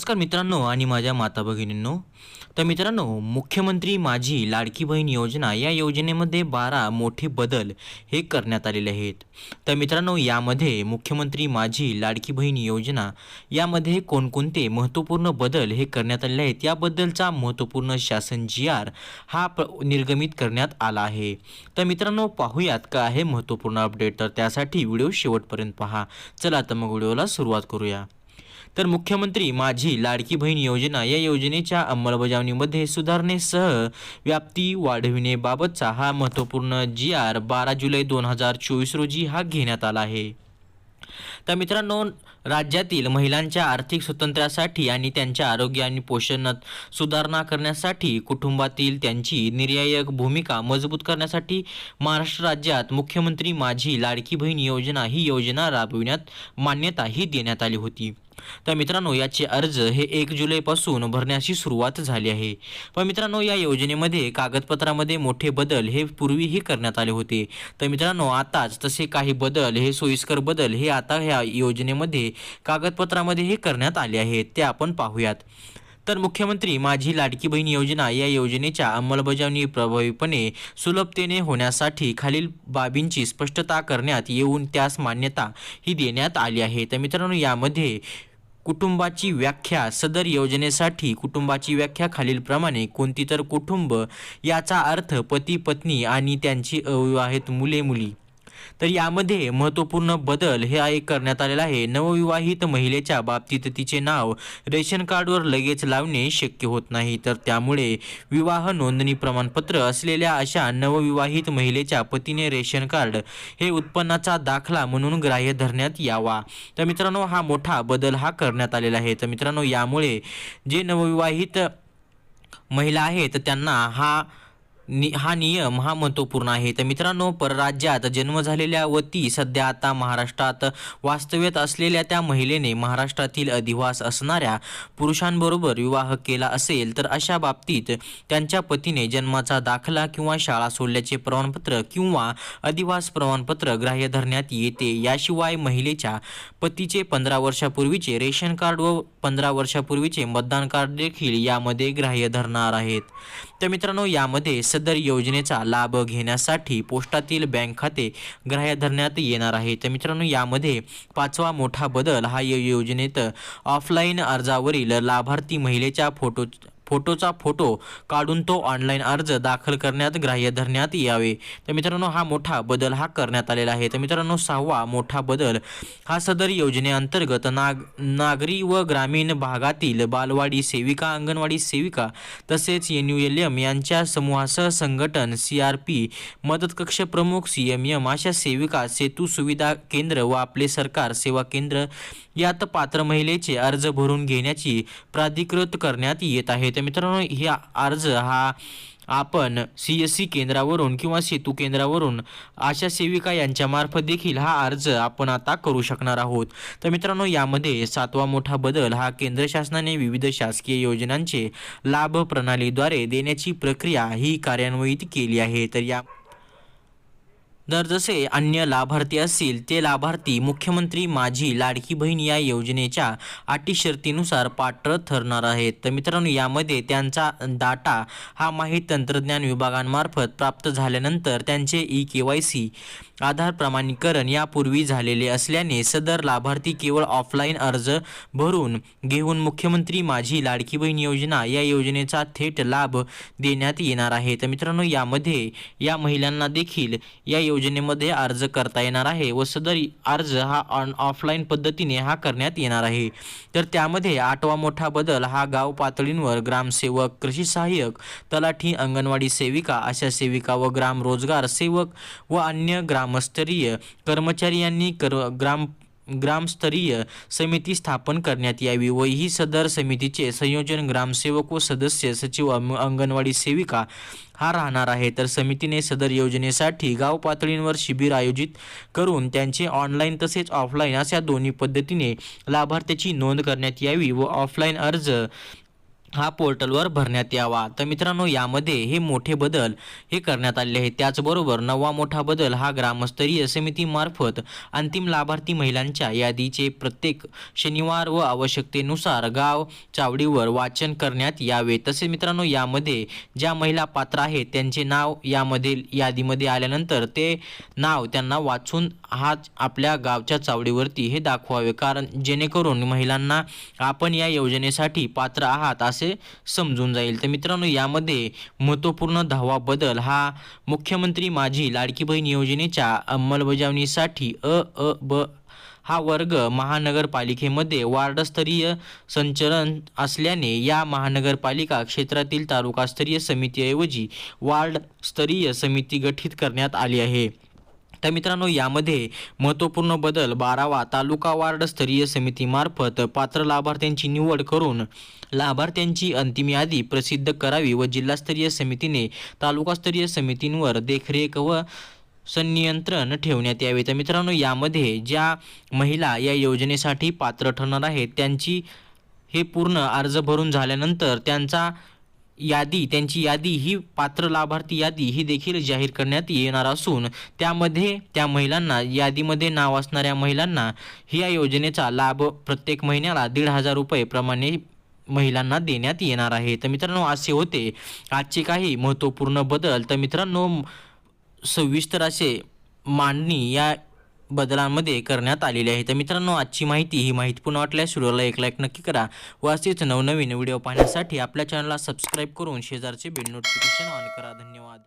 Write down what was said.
नमस्कार मित्रांनो आणि माझ्या माता भगिनींनो. तर मित्रांनो मुख्यमंत्री माझी लाडकी बहीण योजना या योजनेमध्ये बारा मोठे बदल हे करण्यात आलेले आहेत. तर मित्रांनो यामध्ये मुख्यमंत्री माझी लाडकी बहीण योजना यामध्ये कोणकोणते महत्त्वपूर्ण बदल हे करण्यात आलेले आहेत याबद्दलचा महत्त्वपूर्ण शासन जी आर हा प्र निर्गमित करण्यात आला आहे. तर मित्रांनो पाहूयात का आहे महत्त्वपूर्ण अपडेट तर त्यासाठी व्हिडिओ शेवटपर्यंत पहा. चला तर मग व्हिडिओला सुरुवात करूया. तर मुख्यमंत्री माझी लाडकी बहीण योजना या योजनेच्या अंमलबजावणीमध्ये सुधारणेसह व्याप्ती वाढविणेबाबतचा हा महत्त्वपूर्ण जी आर बारा जुलै दोन हजार चोवीस रोजी हा घेण्यात आला आहे. तर मित्रांनो राज्यातील महिलांच्या आर्थिक स्वातंत्र्यासाठी आणि त्यांच्या आरोग्य आणि पोषणात सुधारणा करण्यासाठी कुटुंबातील त्यांची निर्यायक भूमिका मजबूत करण्यासाठी महाराष्ट्र राज्यात मुख्यमंत्री माझी लाडकी बहीण योजना ही योजना राबविण्यात मान्यताही देण्यात आली होती. तर मित्रांनो याचे अर्ज हे एक जुलैपासून भरण्याची सुरुवात झाली आहे. पण मित्रांनो या योजनेमध्ये कागदपत्रामध्ये मोठे बदल हे पूर्वीही करण्यात आले होते. तर मित्रांनो आताच तसे काही बदल हे सोयीस्कर बदल हे आता ह्या योजनेमध्ये कागदपत्रामध्ये हे करण्यात आले आहेत ते आपण पाहूयात. तर मुख्यमंत्री माझी लाडकी बहीण योजना या योजनेच्या अंमलबजावणी प्रभावीपणे सुलभतेने होण्यासाठी खालील बाबींची स्पष्टता करण्यात येऊन त्यास मान्यता ही देण्यात आली आहे. तर मित्रांनो यामध्ये कुटुंबाची व्याख्या सदर योजनेसाठी कुटुंबाची व्याख्या खालीलप्रमाणे कोणती तर कुटुंब याचा अर्थ पती पत्नी आणि त्यांची अविवाहित मुले मुली. तर यामध्ये महत्त्वपूर्ण बदल हे एक करण्यात आलेला आहे. नवविवाहित महिलेच्या बाबतीत तिचे नाव रेशन कार्डवर लगेच लावणे शक्य होत नाही. तर त्यामुळे विवाह नोंदणी प्रमाणपत्र असलेल्या अशा नवविवाहित महिलेच्या पतीने रेशन कार्ड हे उत्पन्नाचा दाखला म्हणून ग्राह्य धरण्यात यावा. तर मित्रांनो हा मोठा बदल हा करण्यात आलेला आहे. तर मित्रांनो यामुळे जे नवविवाहित महिला आहेत त्यांना हा नि हा नियम हा महत्त्वपूर्ण आहे. तर मित्रांनो परराज्यात जन्म झालेल्या व ती सध्या आता महाराष्ट्रात वास्तव्यात असलेल्या त्या महिलेने महाराष्ट्रातील अधिवास असणाऱ्या पुरुषांबरोबर विवाह केला असेल तर अशा बाबतीत त्यांच्या पतीने जन्माचा दाखला किंवा शाळा सोडल्याचे प्रमाणपत्र किंवा अधिवास प्रमाणपत्र ग्राह्य धरण्यात येते. याशिवाय महिलेच्या पतीचे पंधरा वर्षापूर्वीचे रेशन कार्ड व पंधरा वर्षापूर्वीचे मतदान कार्ड देखील यामध्ये ग्राह्य धरणार आहेत. तर मित्रांनो यामध्ये सदर योजनेचा लाभ घेण्यासाठी पोस्टातील बँक खाते ग्राह्य धरण्यात येणार आहे. तर मित्रांनो यामध्ये पाचवा मोठा बदल हा या योजनेत ऑफलाईन अर्जावरील लाभार्थी महिलेच्या फोटो फोटोचा फोटो काढून तो ऑनलाईन अर्ज दाखल करण्यात ग्राह्य धरण्यात यावे. तर मित्रांनो हा मोठा बदल हा करण्यात आलेला आहे. तर मित्रांनो सहावा मोठा बदल हा सदर योजनेअंतर्गत नाग नागरी व ग्रामीण भागातील बालवाडी सेविका अंगणवाडी सेविका तसेच एन यू एल एम यांच्या समूहासह संघटन सी आर पी मदत कक्ष प्रमुख सी एम एम अशा सेविका सेतू सुविधा केंद्र व आपले सरकार सेवा केंद्र यात पात्र महिलेचे अर्ज भरून घेण्याची प्राधिकृत करण्यात येत आहे. तर मित्रांनो हे अर्ज हा आपण सी एस सी केंद्रावरून किंवा सेतू केंद्रावरून आशा सेविका यांच्यामार्फत देखील हा अर्ज आपण आता करू शकणार आहोत. तर मित्रांनो यामध्ये सातवा मोठा बदल हा केंद्र शासनाने विविध शासकीय योजनांचे लाभ प्रणालीद्वारे देण्याची प्रक्रिया ही कार्यान्वित केली आहे. तर या जर जसे अन्य लाभार्थी असतील ते लाभार्थी मुख्यमंत्री माझी लाडकी बहीण या योजनेच्या अटी शर्तीनुसार पात्र ठरणार आहेत. तर मित्रांनो यामध्ये त्यांचा डाटा हा माहिती तंत्रज्ञान विभागांमार्फत प्राप्त झाल्यानंतर त्यांचे E K Y C Aadhaar प्रमाणीकरण यापूर्वी झालेले असल्याने सदर लाभार्थी केवळ ऑफलाईन अर्ज भरून घेऊन मुख्यमंत्री माझी लाडकी बहीण योजना या योजनेचा थेट लाभ देण्यात येणार आहे. तर मित्रांनो यामध्ये या महिलांना देखील या योजनेमध्ये अर्ज करता येणार आहे व सदर अर्ज हा ऑन ऑफलाईन पद्धतीने हा करण्यात येणार आहे. तर त्यामध्ये आठवा मोठा बदल हा गाव पातळींवर ग्रामसेवक कृषी सहाय्यक तलाठी अंगणवाडी सेविका अशा सेविका व ग्राम रोजगार सेवक व अन्य ग्राम ग्रामस्तरीय कर्मचारी यांनी कर ग्राम ग्रामस्तरीय समिती स्थापन करण्यात यावी व ही सदर समितीचे संयोजन ग्रामसेवक व सदस्य सचिव अंगणवाडी सेविका हा राहणार आहे. तर समितीने सदर योजनेसाठी गाव पातळींवर शिबिर आयोजित करून त्यांचे ऑनलाईन तसेच ऑफलाईन अशा दोन्ही पद्धतीने लाभार्थ्याची नोंद करण्यात यावी व ऑफलाईन अर्ज हा पोर्टलवर भरण्यात यावा. तर मित्रांनो यामध्ये हे मोठे बदल हे करण्यात आले आहेत. त्याचबरोबर नवा मोठा बदल हा ग्रामस्तरीय समितीमार्फत अंतिम लाभार्थी महिलांच्या यादीचे प्रत्येक शनिवार व आवश्यकतेनुसार गाव चावडीवर वाचन करण्यात यावे. तसेच मित्रांनो यामध्ये ज्या महिला पात्र आहेत त्यांचे नाव यामध्ये यादीमध्ये आल्यानंतर ते नाव त्यांना वाचून हा आपल्या गावच्या चावडीवरती हे दाखवावे. कारण जेणेकरून महिलांना आपण या योजनेसाठी पात्र आहात असे समजून जाईल. तर मित्रांनो यामध्ये महत्त्वपूर्ण दहावा बदल हा मुख्यमंत्री माझी लाडकी बहीण योजनेच्या अंमलबजावणीसाठी अ अ ब हा वर्ग महानगरपालिकेमध्ये वार्डस्तरीय संचलन असल्याने या महानगरपालिका क्षेत्रातील तालुकास्तरीय समितीऐवजी वार्डस्तरीय समिती गठीत करण्यात आली आहे. तर मित्रांनो यामध्ये महत्त्वपूर्ण बदल बारावा तालुका वार्डस्तरीय समितीमार्फत पात्र लाभार्थ्यांची निवड करून लाभार्थ्यांची अंतिम यादी प्रसिद्ध करावी व जिल्हास्तरीय समितीने तालुकास्तरीय समितींवर देखरेख व संनियंत्रण ठेवण्यात यावे. तर मित्रांनो यामध्ये ज्या महिला या योजनेसाठी पात्र ठरणार आहेत त्यांची हे पूर्ण अर्ज भरून झाल्यानंतर त्यांचा यादी त्यांची यादी ही पात्र लाभार्थी यादी ही देखील जाहीर करण्यात येणार असून त्यामध्ये त्या महिलांना यादीमध्ये नाव असणाऱ्या महिलांना ही या योजनेचा लाभ प्रत्येक महिन्याला दीड हजार रुपये प्रमाणे महिलांना देण्यात येणार आहे. तर मित्रांनो असे होते. आजचे काही महत्त्वपूर्ण बदल. तर मित्रांनो सविस्तर असे मांडणी या बदलांमध्ये करण्यात आलेली आहे. तर मित्रांनो आजची माहिती ही माहिती पुन्हा वाटल्यास व्हिडिओला एक लाईक नक्की करा. व असेच नवनवीन व्हिडिओ पाहण्यासाठी आपल्या चॅनलला सबस्क्राईब करून शेजारचे बेल नोटिफिकेशन ऑन करा. धन्यवाद.